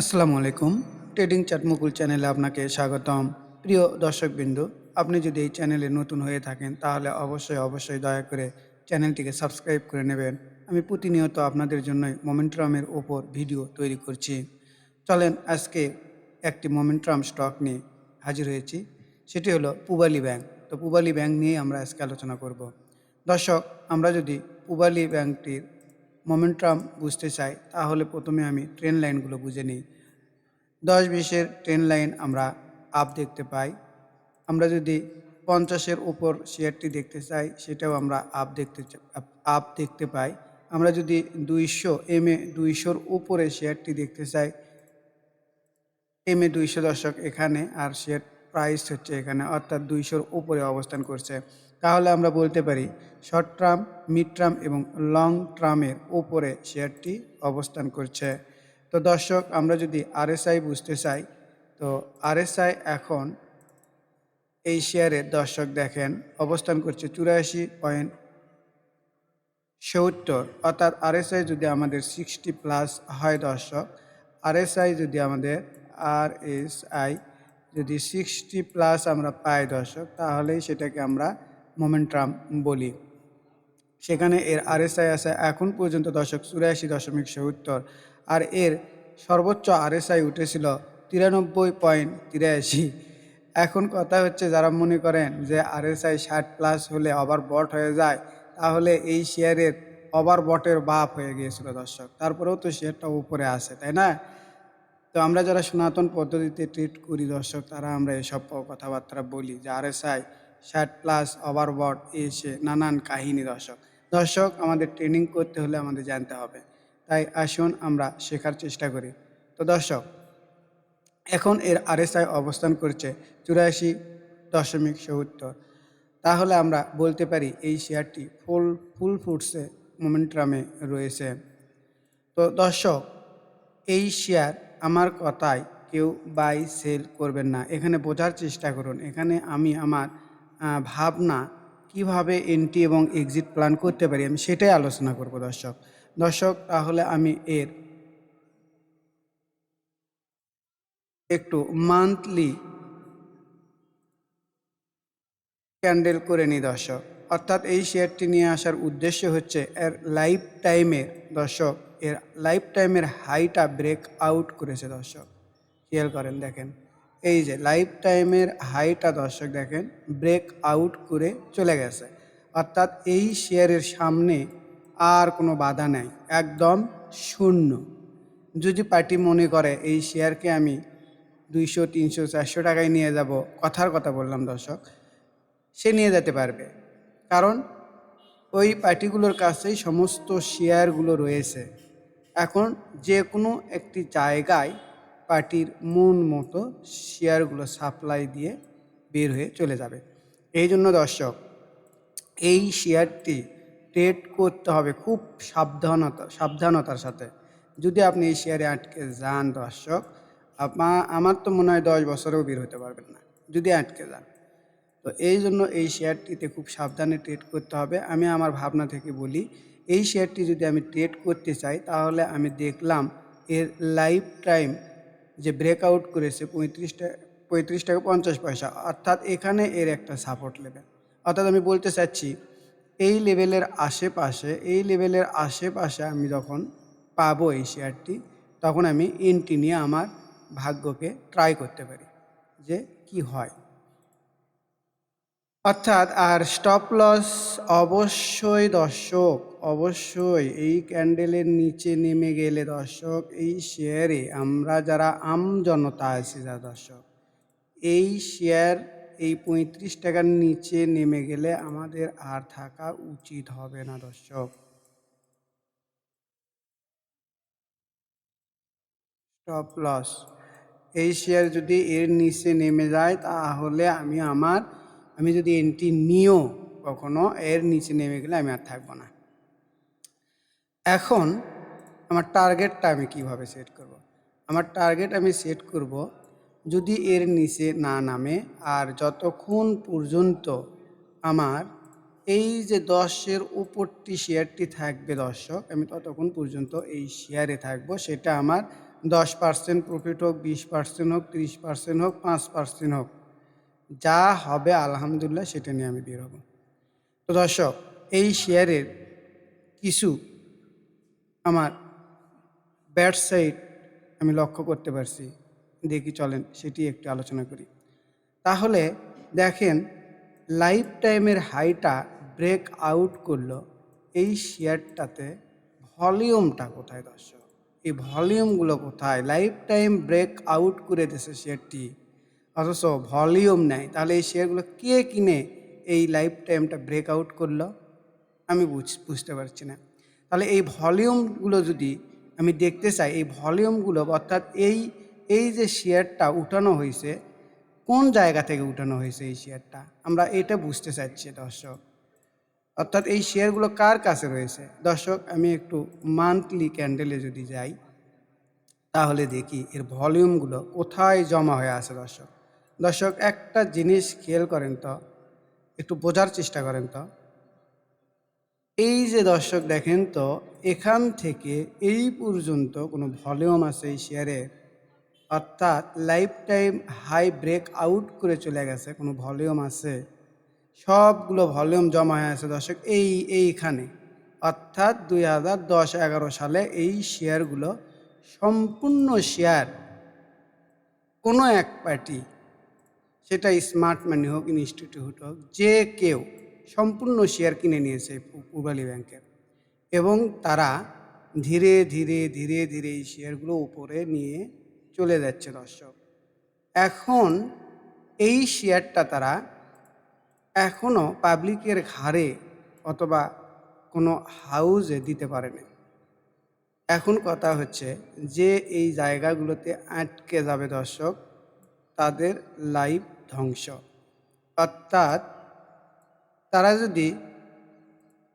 আসসালামু আলাইকুম। ট্রেডিং চাটমুকুল চ্যানেলে আপনাকে স্বাগতম। প্রিয় দর্শকবৃন্দ, আপনি যদি এই চ্যানেলে নতুন হয়ে থাকেন, তাহলে অবশ্যই অবশ্যই দয়া করে চ্যানেলটিকে সাবস্ক্রাইব করে নেবেন। আমি প্রতিনিয়ত আপনাদের জন্যই মোমেন্ট্রামের ওপর ভিডিও তৈরি করছি। চলেন আজকে একটি মোমেন্ট্রাম স্টক নিয়ে হাজির হয়েছি। সেটি হলো পুবালি ব্যাংক তো পুবালি ব্যাংক নিয়ে আমরা আজকে আলোচনা করব। দর্শক, আমরা যদি পুবালি ব্যাংকটির মোমেন্টাম বুঝতে চাই, তাহলে প্রথমে আমি ট্রেন লাইনগুলো বুঝে নিই। দশ বিশের ট্রেন লাইন আমরা আপ দেখতে পাই। আমরা যদি পঞ্চাশের উপর শেয়ারটি দেখতে চাই, সেটাও আমরা আপ দেখতে আপ দেখতে পাই। আমরা যদি দুইশো এম এ দুইশোর উপরে শেয়ারটি দেখতে চাই এম এ দুইশো দশক এখানে আর শেয়ার প্রাইস হচ্ছে এখানে, অর্থাৎ দুইশোর উপরে অবস্থান করছে। তাহলে আমরা বলতে পারি শর্ট টার্ম মিড টার্ম এবং লং টার্মের উপরে শেয়ারটি অবস্থান করছে। তো দর্শক, আমরা যদি আরএসআই বুঝতে চাই, তো আরএসআই এখন এই শেয়ারের দর্শক দেখেন, অবস্থান করছে চুরাশি পয়েন্ট সত্তর। অর্থাৎ আরএসআই যদি আমাদের সিক্সটি প্লাস হয় দর্শক আরএসআই যদি আমাদের আর এস আই যদি সিক্সটি প্লাস আমরা পাই দর্শক, তাহলেই সেটাকে আমরা মোমেন্টাম বলি। সেখানে এর আরএসআই আছে এখন পর্যন্ত দশক চুরাশি দশমিক সত্তর। আর এর সর্বোচ্চ আরএসআই উঠেছিল তিরানব্বই পয়েন্ট তিরাশি। এখন কথা হচ্ছে যারা মনে করেন যে আরএসআই ষাট প্লাস হলে ওভার বট হয়ে যায়, তাহলে এই শেয়ারের ওভার বটের বাপ হয়ে গিয়েছিল দর্শক। তারপরেও তো শেয়ারটা উপরে আসে তাই না? তো আমরা যারা সনাতন পদ্ধতিতে ট্রিট করি দর্শক, তারা আমরা এসব কথাবার্তা বলি যে আরএসআই ষাট প্লাস ওভার ওভারবট এসে নানান কাহিনী দর্শক। দর্শক, আমাদের ট্রেনিং করতে হলে আমাদের জানতে হবে। তাই আসুন আমরা শেখার চেষ্টা করি। তো দর্শক, এখন এর আরএসআই অবস্থান করছে চুরাশি দশমিক সত্তর। তাহলে আমরা বলতে পারি এই শেয়ারটি ফুল ফুল ফুটসে মোমেন্ট্রামে রয়েছে। তো দর্শক, এই শেয়ার আমার কথায় কেউ বাই সেল করবেন না। এখানে বোঝার চেষ্টা করুন। এখানে আমি আমার ভাবনা কীভাবে এন্ট্রি এবং এক্সিট প্ল্যান করতে পারি আমি সেটাই আলোচনা করব দর্শক। দর্শক, তাহলে আমি এর একটু মান্থলি ক্যান্ডেল করে নিই দর্শক। অর্থাৎ এই শেয়ারটি নিয়ে আসার উদ্দেশ্য হচ্ছে এর লাইফ টাইমের দর্শক, এর লাইফ টাইমের হাইটা ব্রেক আউট করেছে দর্শক। খেয়াল করেন, দেখেন। এই যে লাইফ টাইমের হাইটা দর্শক দেখেন ব্রেক আউট করে চলে গেছে। অর্থাৎ এই শেয়ারের সামনে আর কোনো বাধা নেই, একদম শূন্য। যদি পার্টি মনে করে, এই শেয়ারকে আমি দুইশো, তিনশো, চারশো টাকায় নিয়ে যাব, কথার কথা বললাম দর্শক, সে নিয়ে যেতে পারবে। কারণ ওই পার্টিগুলোর কাছেই সমস্ত শেয়ারগুলো রয়েছে। এখন যে কোনো একটি জায়গায় পার্টির মন মতো শেয়ারগুলো সাপ্লাই দিয়ে বের হয়ে চলে যাবে। এই জন্য দর্শক, এই শেয়ারটি ট্রেড করতে হবে খুব সাবধানতা, সাবধানতার সাথে। যদি আপনি এই শেয়ারে আটকে যান দর্শক আমার তো মনে হয় দশ বছরেও বের হতে পারবেন না, যদি আটকে যান। তো এই জন্য এই শেয়ারটিতে খুব সাবধানে ট্রেড করতে হবে। আমি আমার ভাবনা থেকে বলি, এই শেয়ারটি যদি আমি ট্রেড করতে চাই, তাহলে আমি দেখলাম এর লাইফ টাইম যে ব্রেকআউট করেছে পঁয়ত্রিশ টাকা পঁয়ত্রিশ টাকা পঞ্চাশ পয়সা, অর্থাৎ এখানে এর একটা সাপোর্ট লেভেল অর্থাৎ আমি বলতে চাচ্ছি, এই লেভেলের আশেপাশে, এই লেভেলের আশেপাশে আমি যখন পাবো এই শেয়ারটি তখন আমি এন্ট্রি নিয়ে আমার ভাগ্যকে ট্রাই করতে পারি যে কি হয়। অর্থাৎ আর স্টপ লস অবশ্যই দর্শক অবশ্যই এই ক্যান্ডেলের নিচে নেমে গেলে দর্শক, এই শেয়ারে আমরা যারা আম জনতা আছি যা দর্শক, এই শেয়ার এই পঁয়ত্রিশ টাকার নিচে নেমে গেলে আমাদের আর থাকা উচিত হবে না দর্শক। স্টপ লস এই শেয়ার যদি এর নিচে নেমে যায় তাহলে আমি আমার, আমি যদি এন্ট্রি নিও কখনো, এর নিচে নেমে গেলে আমি আর থাকব না। এখন আমার টার্গেটটা আমি কীভাবে সেট করব। আমার টার্গেট আমি সেট করব যদি এর নিচে না নামে আর যতক্ষণ পর্যন্ত আমার এই যে দশের উপরটি শেয়ারটি থাকবে দর্শক, আমি ততক্ষণ পর্যন্ত এই শেয়ারে থাকব সেটা আমার দশ পার্সেন্ট প্রফিট হোক, বিশ পার্সেন্ট হোক, তিরিশ পার্সেন্ট হোক, পাঁচ পার্সেন্ট হোক, যা হবে আলহামদুলিল্লাহ সেটা নিয়ে আমি বের হব তো দর্শক, এই শেয়ারের কিছু আমার ব্যাট সাইড আমি লক্ষ্য করতে পারছি। দেখি চলেন, সেটি একটু আলোচনা করি। তাহলে দেখেন লাইফ টাইমের হাইটা ব্রেক আউট করল এই শেয়ারটাতে ভলিউমটা কোথায় দর্শক? এই ভলিউমগুলো কোথায়? লাইফ টাইম ব্রেক আউট করে দিয়েছে শেয়ারটি। অথচ ভলিউম নেয় তাহলে এই শেয়ারগুলো কে কিনে এই লাইফ টাইমটা ব্রেক আউট করল? আমি বুঝ, বুঝতে পারছি না। তাহলে এই ভলিউমগুলো যদি আমি দেখতে চাই, এই ভলিউমগুলো অর্থাৎ এই এই যে শেয়ারটা উঠানো হয়েছে, কোন জায়গা থেকে উঠানো হয়েছে এই শেয়ারটা? আমরা এটা বুঝতে চাইছি দর্শক। অর্থাৎ এই শেয়ারগুলো কার কাছে রয়েছে? দর্শক, আমি একটু মান্থলি ক্যান্ডেলে যদি যাই, তাহলে দেখি এর ভলিউমগুলো কোথায় জমা হয়ে আছে, দর্শক। দর্শক, একটা জিনিস খেয়াল করেন তো, একটু বোঝার চেষ্টা করেন তো। এই যে দর্শক দেখেন তো, এখান থেকে এই পর্যন্ত কোনো ভলিউম আছে এই শেয়ারের অর্থাৎ life time high break out করে চলে গেছে, কোনো ভলিউম আছে? সবগুলো ভলিউম জমা হয়ে আছে দর্শক, এই, এইখানে। অর্থাৎ দুই হাজার দশ, এগারো সালে এই শেয়ারগুলো সম্পূর্ণ শেয়ার কোনো এক পার্টি, সেটা স্মার্ট মানি হোক ইনস্টিটিউট হোক, যে কেউ সম্পূর্ণ শেয়ার কিনে নিয়েছে পূর্বালী ব্যাংকের এবং তারা ধীরে ধীরে ধীরে ধীরে এই শেয়ারগুলো উপরে নিয়ে চলে যাচ্ছে দর্শক। এখন এই শেয়ারটা তারা এখনও পাবলিকের ঘাড়ে অথবা কোনো হাউজে দিতে পারেনি। এখন কথা হচ্ছে যে এই জায়গাগুলোতে আটকে যাবে দর্শক, তাদের লাইফ ধ্বংস। অর্থাৎ তারা যদি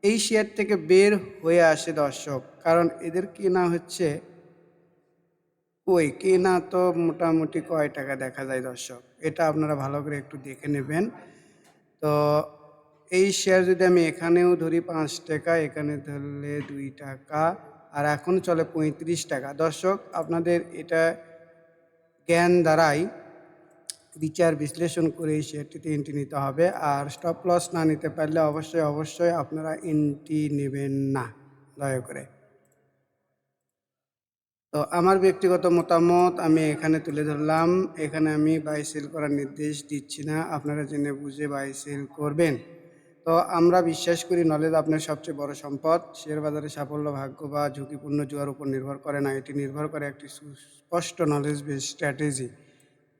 এই শেয়ার থেকে বের হয়ে আসে দর্শক, কারণ এদের কেনা হচ্ছে ওই কেনা তো মোটামুটি কয় টাকা দেখা যায় দর্শক? এটা আপনারা ভালো করে একটু দেখে নেবেন। তো এই শেয়ার যদি আমি এখানেও ধরি পাঁচ টাকা, এখানে ধরলে দুই টাকা, আর এখন চলে পঁয়ত্রিশ টাকা। দর্শক, আপনাদের এটা জ্ঞান দ্বারাই বিচার বিশ্লেষণ করে শেয়ারটিতে এন্ট্রি নিতে হবে। আর স্টপ লস না নিতে পারলে অবশ্যই অবশ্যই আপনারা এন্ট্রি নেবেন না, দয়া করে। তো আমার ব্যক্তিগত মতামত আমি এখানে তুলে ধরলাম। এখানে আমি বাই সেল করার নির্দেশ দিচ্ছি না। আপনারা জেনে বুঝে বাই সেল করবেন। তো আমরা বিশ্বাস করি নলেজ আপনার সবচেয়ে বড় সম্পদ। শেয়ার বাজারে সাফল্য, ভাগ্য বা ঝুঁকিপূর্ণ জুয়ার উপর নির্ভর করে না। এটি নির্ভর করে একটি সুস্পষ্ট নলেজ বেস স্ট্র্যাটেজি